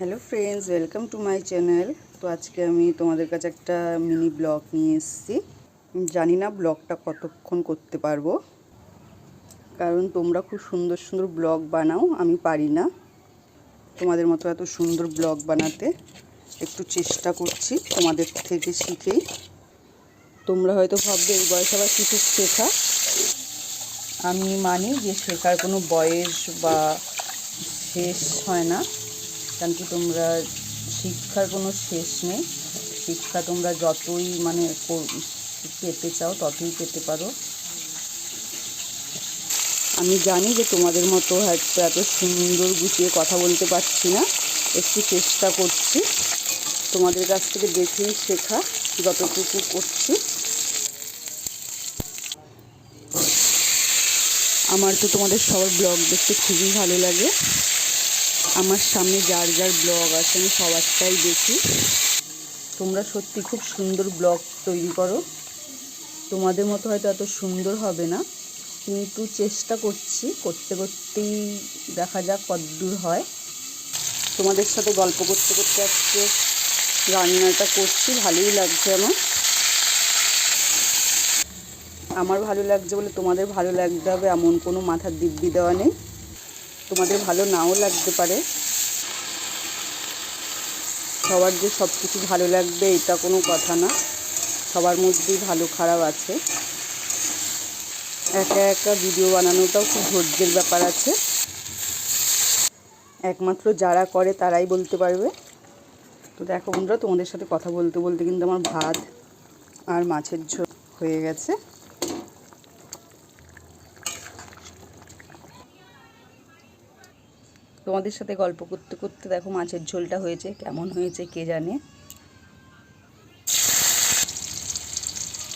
Hello friends welcome to my channel তো আজকে আমি তোমাদের কাছে একটা মিনি ব্লগ নিয়ে এসেছি। জানি না ব্লগটা কতক্ষণ করতে পারব। কারণ তোমরা খুব সুন্দর সুন্দর ব্লগ বানাও, আমি পারি না। তোমাদের মতো এত সুন্দর ব্লগ বানাতে একটু চেষ্টা করছি তোমাদের থেকে শিখেই। তোমরা হয়তো ভাববে, এই বয়স আবার কিছু শেখা? আমি মানি যে শেখার কোনো বয়স বা শেষ হয় না। কারণ কি তোমরা, শিক্ষার কোনো শেষ নেই। শিক্ষা তোমরা যতই মানে পেতে চাও ততই পেতে পারো। আমি জানি যে তোমাদের মতো হয়তো এত সুন্দর গুছিয়ে কথা বলতে পারছি না। একটু চেষ্টা করছি। তোমাদের কাছ থেকে দেখেই শেখা যতটুকু করছি। আমার তো তোমাদের সবার ব্লগ দেখতে খুবই ভালো লাগে। আমার সামনে যার যার ব্লগ আছে, আমি সবারটাই দেখি। তোমরা সত্যি খুব সুন্দর ব্লগ তৈরি করো। তোমাদের মতো হয়তো এত সুন্দর হবে না, কিন্তু চেষ্টা করছি, করতে করতেই দেখা যাক কতদূর হয়। তোমাদের সাথে গল্প করতে করতে আজকে রান্নাটা করছি, ভালোই লাগছে আমার। আমার ভালো লাগছে বলে তোমাদের ভালো লাগতে হবে, এমন কোনো মাথার দিব্যি দেওয়া নেই। তোমাদের ভালো নাও লাগতে পারে। সবার যে সব কিছু ভালো লাগবে, এটা কোনো কথা না। সবার মধ্যেই ভালো খারাপ আছে। একা একা ভিডিও বানানোটাও খুব ধৈর্যের ব্যাপার আছে। একমাত্র যারা করে তারাই বলতে পারবে। তো দেখো বন্ধুরা, তোমাদের সাথে কথা বলতে বলতে কিন্তু আমার ভাত আর মাছের ঝোল হয়ে গেছে। তোমাদের সাথে গল্প করতে করতে দেখো মাছের ঝোলটা হয়েছে, কেমন হয়েছে কে জানে।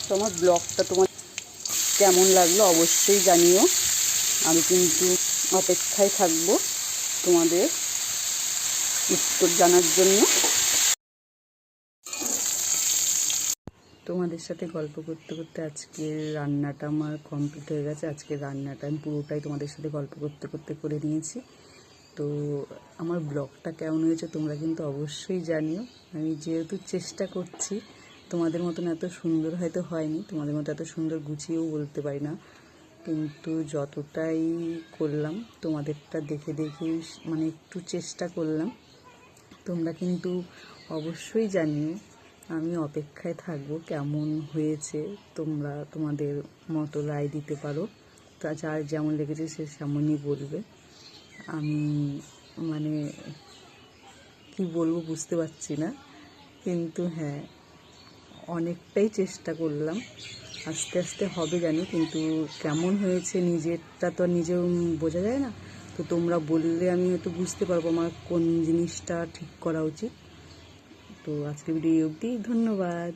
তোমার ব্লগটা তোমার কেমন লাগল অবশ্যই জানিও। আমি কিন্তু অপেক্ষায় থাকব তোমাদের উত্তর জানার জন্য। তোমাদের সাথে গল্প করতে করতে আজকে রান্নাটা আমার কমপ্লিট হয়ে গেছে। আজকে রান্নাটা আমি পুরোটাই তোমাদের সাথে গল্প করতে করতে করে নিয়েছি। তো আমার ব্লগটা কেমন হয়েছে তোমরা কিন্তু অবশ্যই জানিও। আমি যেহেতু চেষ্টা করছি, তোমাদের মতন এত সুন্দর হয়তো হয়নি, তোমাদের মতো এত সুন্দর গুছিয়েও বলতে পারি না। কিন্তু যতটাই করলাম, তোমাদেরটা দেখে দেখেই মানে একটু চেষ্টা করলাম। তোমরা কিন্তু অবশ্যই জানিও, আমি অপেক্ষায় থাকব কেমন হয়েছে, তোমরা তোমাদের মতো রায় দিতে পারো। তা যার যেমন লেগেছে সে তেমনই বলবে। আমি মানে কি বলব বুঝতে পারছি না। কিন্তু হ্যাঁ অনেকটাই চেষ্টা করলাম। আস্তে আস্তে হবে জানি, কিন্তু কেমন হয়েছে নিজেরটা তো আর নিজে বোঝা যায় না। তো তোমরা বললে আমি হয়তো বুঝতে পারব আমার কোন জিনিসটা ঠিক করা উচিত। তো আজকে ভিডিও অবধি ধন্যবাদ।